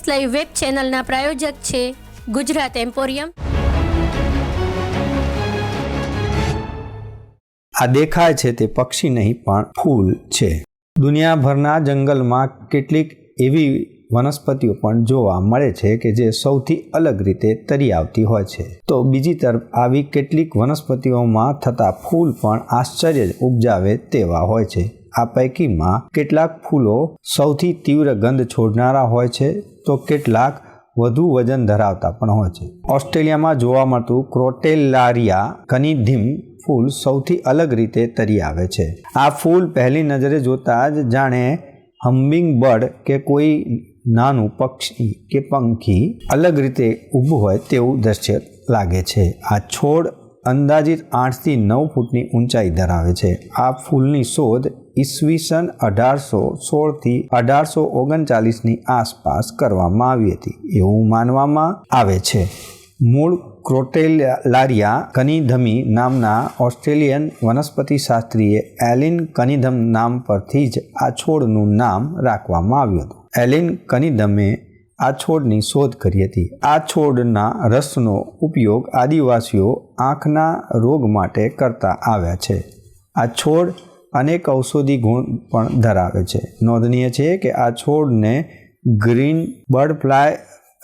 S live web ચેનલના પ્રાયોજક છે Gujarat emporium. આ દેખાય છે તે પક્ષી નહીં, પણ ફૂલ છે. દુનિયાભરના જંગલમાં કેટલીક એવી વનસ્પતિઓ પણ જોવા મળે છે કે જે સૌથી અલગ રીતે તરી આવતી હોય છે. તો બીજી તરફ, આવી કેટલીક વનસ્પતિઓમાં થતા ફૂલ પણ આશ્ચર્ય ઉપજાવે તેવા હોય છે. આ પૈકીમાં કેટલાક ફૂલો સૌથી તીવ્ર ગંધ છોડનારા હોય છે, તો કેટલાક વધુ વજન ધરાવતા પણ હોય છે. ઓસ્ટ્રેલિયામાં જોવા મળતું ક્રોટેલારિયા કનિધિમ ફૂલ સૌથી અલગ રીતે તરી આવે છે. આ ફૂલ પહેલી નજરે જોતા જ જાણે હમ્બિંગ બર્ડ કે કોઈ નાનું પક્ષી કે પંખી અલગ રીતે ઊભું હોય તેવું દ્રશ્ય લાગે છે. આ છોડ અંદાજિત આઠથી નવ ફૂટની ઊંચાઈ ધરાવે છે. આ ફૂલની શોધ ઈસવીસન અઢારસો સોળથી અઢારસો ઓગણચાલીસની આસપાસ કરવામાં આવી હતી, એવું માનવામાં આવે છે. મૂળ ક્રોટેલારિયા કનિધમી નામના ઓસ્ટ્રેલિયન વનસ્પતિ શાસ્ત્રીએ એલિન કનિધમ નામ પરથી જ આ છોડનું નામ રાખવામાં આવ્યું હતું. એલિન કનિધમે આ છોડની શોધ કરી હતી. આ છોડના રસનો ઉપયોગ આદિવાસીઓ આંખના રોગ માટે કરતા આવ્યા છે. આ છોડ અનેક ઔષધિ ગુણ પણ ધરાવે છે. નોંધનીય છે કે આ છોડને ગ્રીન બર્ડફ્લાય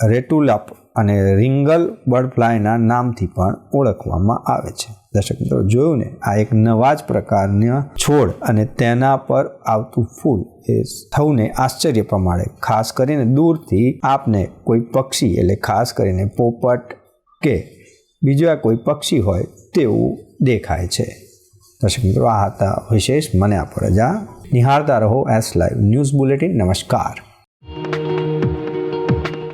રેટુલપ અને રિંગલ બર્ડફ્લાયના નામથી પણ ઓળખવામાં આવે છે. દર્શક મિત્રો, જોયું ને? આ એક નવા જ પ્રકારના છોડ અને તેના પર આવતું ફૂલ. એ સૌને આશ્ચર્ય પ્રમાણે, ખાસ કરીને દૂરથી આપને કોઈ પક્ષી, એટલે ખાસ કરીને પોપટ કે બીજા કોઈ પક્ષી હોય, તેવું દેખાય છે. દર્શક મિત્રો, આ હતા વિશેષ મને આપો રજા. નિહાળતા રહો એસ લાઈવ ન્યૂઝ બુલેટિન નમસ્કાર.